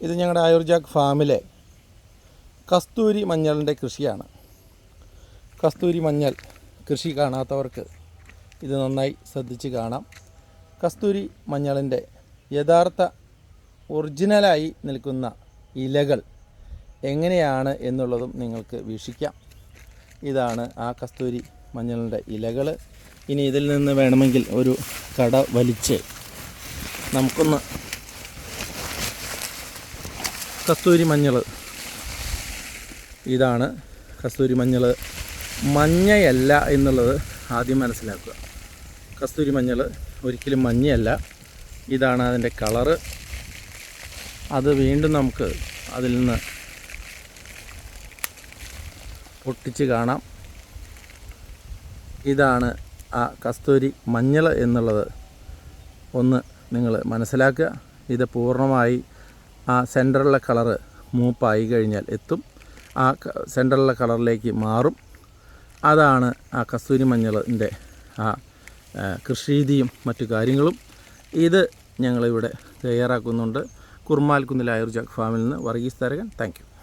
ഇത് ഞങ്ങളുടെ ആയുർജാക്ക് ഫാമിലെ കസ്തൂരി മഞ്ഞളിന്റെ കൃഷിയാണ്. കസ്തൂരി മഞ്ഞൾ കൃഷി കാണാത്തവർക്ക് ഇത് നന്നായി ശ്രദ്ധിച്ച് കാണാം. കസ്തൂരി മഞ്ഞളിന്റെ യഥാർത്ഥ ഒറിജിനലായി നിൽക്കുന്ന ഇലകൾ എങ്ങനെയാണ് എന്നുള്ളതും നിങ്ങൾക്ക് വീക്ഷിക്കാം. ഇതാണ് ആ കസ്തൂരി മഞ്ഞളിന്റെ ഇലകൾ ഇനി ഇതിൽ നിന്ന് വേണമെങ്കിൽ ഒരു കട വലിച്ച് നമുക്കൊന്ന് കസ്തൂരി മഞ്ഞൾ ഇതാണ് കസ്തൂരി മഞ്ഞൾ മഞ്ഞയല്ല എന്നുള്ളത് ആദ്യം മനസ്സിലാക്കുക. കസ്തൂരി മഞ്ഞൾ ഒരിക്കലും മഞ്ഞയല്ല. ഇതാണ് അതിന്റെ കളറ്. അത് വീണ്ടും നമുക്ക് അതിൽ നിന്ന് പൊട്ടിച്ച് കാണാം. ഇതാണ് ആ കസ്തൂരി മഞ്ഞൾ എന്നുള്ളത്. ഒന്ന് നിങ്ങൾ മനസ്സിലാക്കുക. ഇത് പൂർണമായി ആ സെന്ററിലെ കളറ് മൂപ്പായി കഴിഞ്ഞാൽ എത്തും. ആ സെന്ററിലെ കളറിലേക്ക് മാറും. അതാണ് ആ കസ്തൂരി മഞ്ഞളിന്റെ ആ കൃഷിരീതിയും മറ്റു കാര്യങ്ങളും. ഇത് ഞങ്ങളിവിടെ തയ്യാറാക്കുന്നുണ്ട്. കുർമാൽ കുന്നിൽ ആയുർജാക്ക് ഫാമിൽ നിന്ന് വർഗീസ് തരകൻ. താങ്ക്